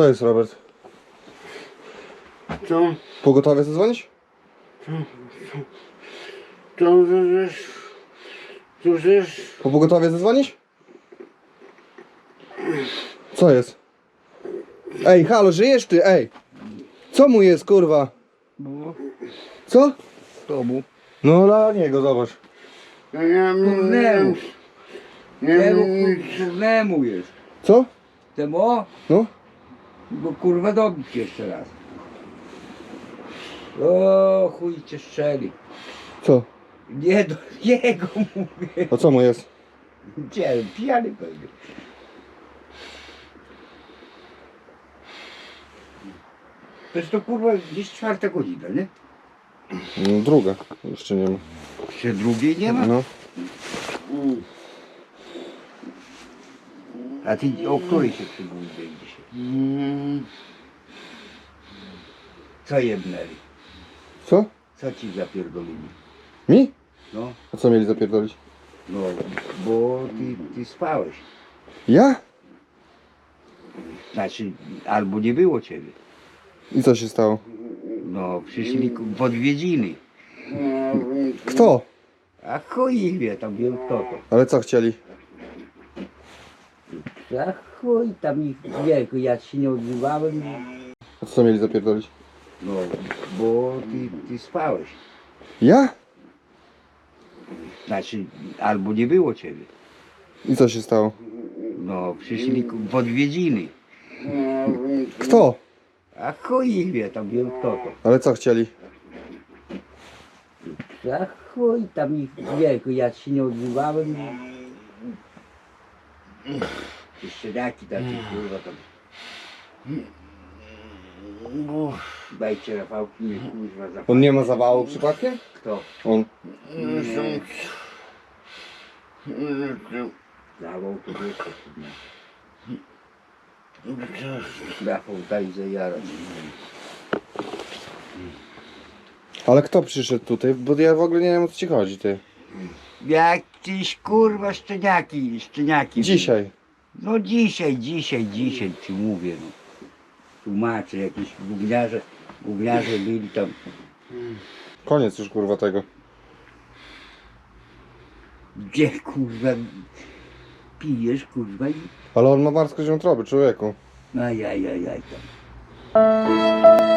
Co jest, Robert? To, Pogotowie zadzwonić? to wiesz, to wiesz, Po pogotowie zadzwonić? Co jest? Ej, halo, żyjesz ty, ej! Co mu jest, kurwa? Co? tomu. No dla niego, zobacz. ja nie wiem, nie Temu kurnemu jest. Co? Temu, No? Bo kurwa dobić jeszcze raz. O chuj cię strzeli. Co? Nie do jego mówię. A co mu jest? Gdzie? Pijany pewnie. To jest to kurwa gdzieś czwarta godzina, nie? No, druga. Jeszcze nie ma. Jeszcze drugiej nie ma? No. A ty o której się przybudziłeś dzisiaj? Mm, Co jebnęli? Co? Co ci zapierdolili? Mi? No, A co mieli zapierdolić? no, bo ty, ty spałeś. Ja? Znaczy, albo nie było ciebie. I co się stało? No, przyszli ku- w odwiedziny. Kto? A chuj ich wie, tam wiem kto to. Ale co chcieli? A chuj tam ich wie, ja się nie odzywałem. A co mieli zapierdolić? No, bo ty, ty spałeś. Ja? Znaczy, albo nie było ciebie. I co się stało? No, przyszli ku- w odwiedziny. Kto? A chuj ich wie, tam wiem kto to. Ale co chcieli? A chuj tam ich wie, ja się nie odzywałem. Jeszcze taki taki kurwa tam. Dajcie Rafałki, mnie kurwa za On nie ma zawału przypadkiem? Kto? On. Zawał to co kurwa. Rafał daj zajarać. Ale kto przyszedł tutaj? Bo ja w ogóle nie wiem o co ci chodzi, ty. Jakieś kurwa szczeniaki, szczeniaki. Dzisiaj. No dzisiaj, dzisiaj, dzisiaj ci mówię no. Tłumaczę, jakieś gówniarze, gówniarze byli tam. Koniec już kurwa tego. Gdzie kurwa pijesz kurwa i Ale on ma marsko wątroby, człowieku. ajajajaj tam.